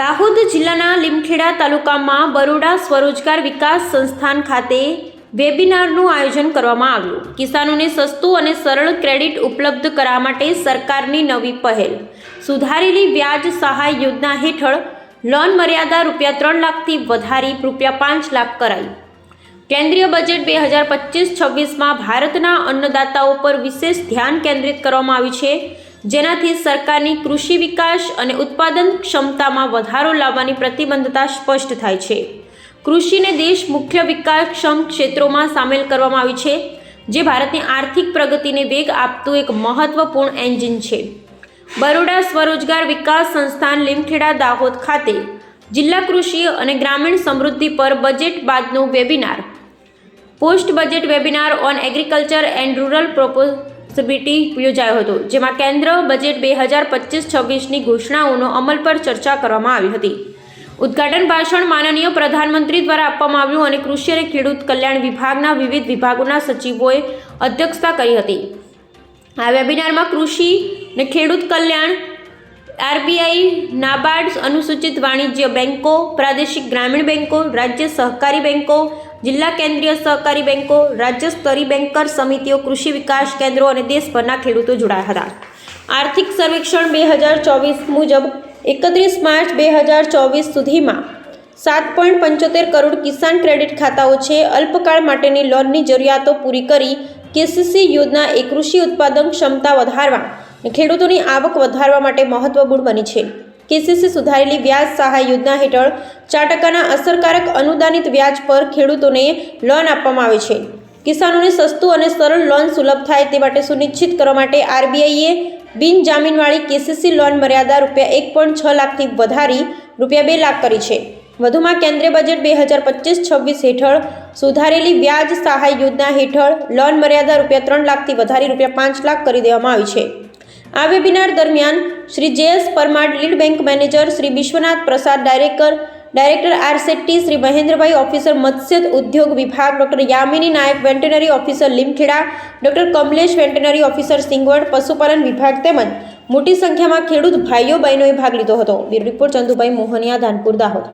દાહોદ જિલ્લાના લીમખેડા તાલુકામાં બરોડા સ્વરોજગાર વિકાસ સંસ્થાન ખાતે વેબિનારનું આયોજન કરવામાં આવ્યું. કિસાનોને સસ્તું અને સરળ ક્રેડિટ ઉપલબ્ધ કરાવવા માટે સરકારની નવી પહેલ. સુધારેલી વ્યાજ સહાય યોજના હેઠળ લોન મર્યાદા રૂપિયા ત્રણ લાખથી વધારી રૂપિયા પાંચ લાખ કરાઈ. કેન્દ્રીય બજેટ બે હજાર પચીસ છવ્વીસમાં ભારતના અન્નદાતાઓ પર વિશેષ ધ્યાન કેન્દ્રિત કરવામાં આવ્યું છે. જેનાથી સરકારની કૃષિ વિકાસ અને ઉત્પાદન ક્ષમતામાં વધારો લાવવાની પ્રતિબદ્ધતા સ્પષ્ટ થાય છે. કૃષિને દેશ મુખ્ય વિકાસક્ષમ ક્ષેત્રોમાં સામેલ કરવામાં આવી છે, જે ભારતની આર્થિક પ્રગતિને વેગ આપતું એક મહત્વપૂર્ણ એન્જિન છે. બરોડા સ્વરોજગાર વિકાસ સંસ્થાન લીમખેડા દાહોદ ખાતે જિલ્લા કૃષિ અને ગ્રામીણ સમૃદ્ધિ પર budget બાદનું webinar. Post budget webinar on agriculture and rural prosperity યોજાયો હતો, જેમાં કેન્દ્ર બજેટ બે હજાર પચીસ છવ્વીસની ઘોષણાઓનો અમલ પર ચર્ચા કરવામાં આવી હતી. ઉદ્ઘાટન ભાષણ માનનીય પ્રધાનમંત્રી દ્વારા આપવામાં આવ્યું અને કૃષિ અને ખેડૂત કલ્યાણ વિભાગના વિવિધ વિભાગોના સચિવોએ અધ્યક્ષતા કરી હતી. આ વેબિનારમાં કૃષિ અને ખેડૂત કલ્યાણ, આરબીઆઈ, નાબાર્ડ, અનુસૂચિત વાણિજ્ય બેન્કો પ્રાદેશિક ગ્રામીણ બેન્કો રાજ્ય સહકારી બેન્કો જિલ્લા કેન્દ્રીય સહકારી બેન્કો રાજ્ય સ્તરીય બેન્કર સમિતિઓ, કૃષિ વિકાસ કેન્દ્રો અને દેશભરના ખેડૂતો જોડાયા હતા. આર્થિક સર્વેક્ષણ બે હજાર ચોવીસ મુજબ એકત્રીસ માર્ચ બે હજાર ચોવીસ સુધીમાં સાત પોઈન્ટ પંચોતેર કરોડ કિસાન ક્રેડિટ ખાતાઓ છે. અલ્પકાળ માટેની લોનની જરૂરિયાતો પૂરી કરી કેસીસી યોજના એ કૃષિ ઉત્પાદન ક્ષમતા વધારવા ખેડૂતોની આવક વધારવા માટે મહત્વપૂર્ણ બની છે. કેસીસી સુધારેલી વ્યાજ સહાય યોજના હેઠળ ચાર ટકાના અસરકારક અનુદાનિત વ્યાજ પર ખેડૂતોને લોન આપવામાં આવે છે. કિસાનોને સસ્તું અને સરળ લોન સુલભ થાય તે માટે સુનિશ્ચિત કરવા માટે આરબીઆઈએ બિનજામીનવાળી કેસીસી લોન મર્યાદા રૂપિયા એક પોઈન્ટ છ લાખથી વધારી રૂપિયા બે લાખ કરી છે. વધુમાં કેન્દ્રીય બજેટ બે હજાર પચીસ છવ્વીસ હેઠળ સુધારેલી વ્યાજ સહાય યોજના હેઠળ લોન મર્યાદા રૂપિયા ત્રણ લાખથી વધારી રૂપિયા પાંચ લાખ કરી દેવામાં આવી છે. આ વેબિનાર દરમિયાન Shri J S Parmar lead bank manager Shri Vishwanath Prasad director director R Shetty, Shri Mahendrabhai officer મત્સ્ય ઉદ્યોગ વિભાગ doctor Yamini Nayak veterinary officer Limkheda, doctor Kamlesh veterinary officer Singvad, પશુપાલન વિભાગ તેમજ મોટી સંખ્યામાં ખેડૂત ભાઈઓ બહેનોએ ભાગ લીધો હતો. Bureau report Chandubhai Mohaniya, Dhanpur, Dahod.